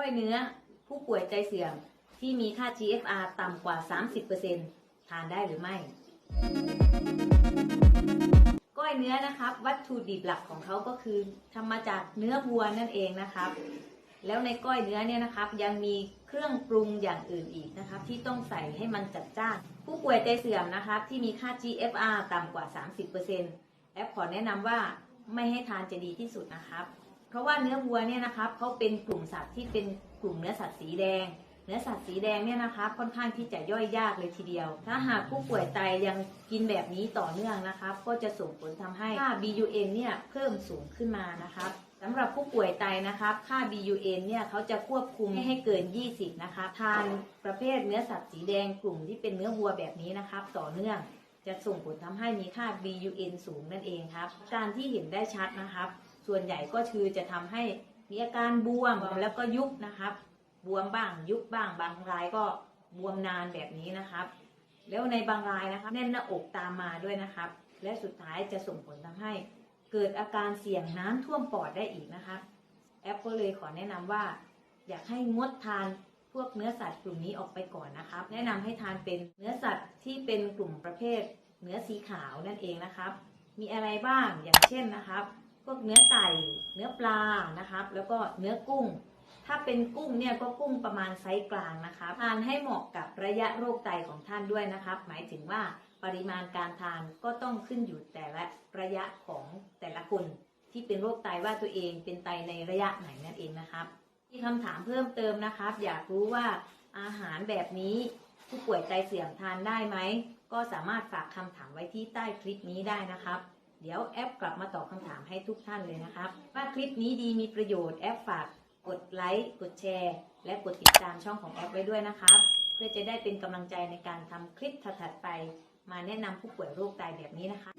ก้อยเนื้อผู้ป่วยใจเสื่อมที่มีค่า GFR ต่ำกว่า 30%ทานได้หรือไม่ ก้อยเนื้อนะครับ วัตถุดิบหลักของเขาก็คือทำมาจากเนื้อวัวนั่นเองนะครับ แล้วในก้อยเนื้อเนี่ยนะครับ ยังมีเครื่องปรุงอย่างอื่นอีกนะครับ ที่ต้องใส่ให้มันจัดจ้าน ผู้ป่วยใจเสื่อมนะครับ ที่มีค่า GFR ต่ำกว่า 30%แอปขอแนะนำว่าไม่ให้ทานจะดีที่สุดนะครับ เพราะว่าเนื้อวัวเนี่ยนะครับเขาเป็นกลุ่มสัตว์ที่เป็นกลุ่มเนื้อสัตว์สีแดง เนื้อสัตว์สีแดงเนี่ยนะครับค่อนข้างที่จะย่อยยากเลยทีเดียว ถ้าหากผู้ป่วยไตยังกินแบบนี้ต่อเนื่องนะครับ ก็จะส่งผลทำให้ค่า BUN เนี่ยเพิ่มสูงขึ้นมานะครับสำหรับผู้ป่วยไตนะครับ ค่า BUN เนี่ยเขาจะควบคุมไม่ให้เกิน 20 นะคะทานประเภทเนื้อสัตว์สีแดงกลุ่มที่เป็นเนื้อวัวแบบนี้นะครับ ต่อเนื่องจะส่งผลทำให้มีค่า BUN สูงนั่นเองครับ การที่เห็นได้ชัดนะครับ ส่วนใหญ่ก็คือจะทำให้มีอาการบวมแล้วก็ยุบนะครับ บวมบ้างยุบบ้างบางรายก็บวมนานแบบนี้นะครับ แล้วในบางรายนะครับ แน่นหน้าอกตามมาด้วยนะครับ และสุดท้ายจะส่งผลทำให้ เกิดอาการเสี่ยงน้ำท่วมปอดได้อีกนะครับแอปก็เลยขอแนะนำว่า อยากให้งดทานพวกเนื้อสัตว์กลุ่มนี้ออกไปก่อนนะครับ แนะนำให้ทานเป็นเนื้อสัตว์ที่เป็นกลุ่มประเภท เนื้อสีขาวนั่นเองนะครับ มีอะไรบ้างอย่างเช่นนะครับพ วกเนื้อไก่เนื้อปลานะครับ แล้วก็เนื้อกุ้ง ถ้าเป็นกุ้งเนี่ยก็กุ้งประมาณไซส์กลางนะครับทานให้เหมาะกับระยะโรคไตของท่านด้วยนะครับ หมายถึงว่าปริมาณการทานก็ต้องขึ้นอยู่แต่ละระยะของแต่ละคนที่เป็นโรคไตว่าตัวเองเป็นไตในระยะไหนนั่นเองนะครับมีคำถามเพิ่มเติมนะครับ อยากรู้ว่าอาหารแบบนี้ผู้ป่วยไตเสื่อมทานได้ไหมก็สามารถฝากคำถามไว้ที่ใต้คลิปนี้ได้นะครับ เดี๋ยวแอปกลับมาตอบคำถามให้ทุกท่านเลยนะครับว่าคลิปนี้ดีมีประโยชน์แอปฝากกดไลค์กดแชร์ และกดติดตามช่องของแอปไว้ด้วยนะครับ เพื่อจะได้เป็นกำลังใจในการทำคลิปถัดๆไป มาแนะนำผู้ป่วยโรคไตแบบนี้นะคะ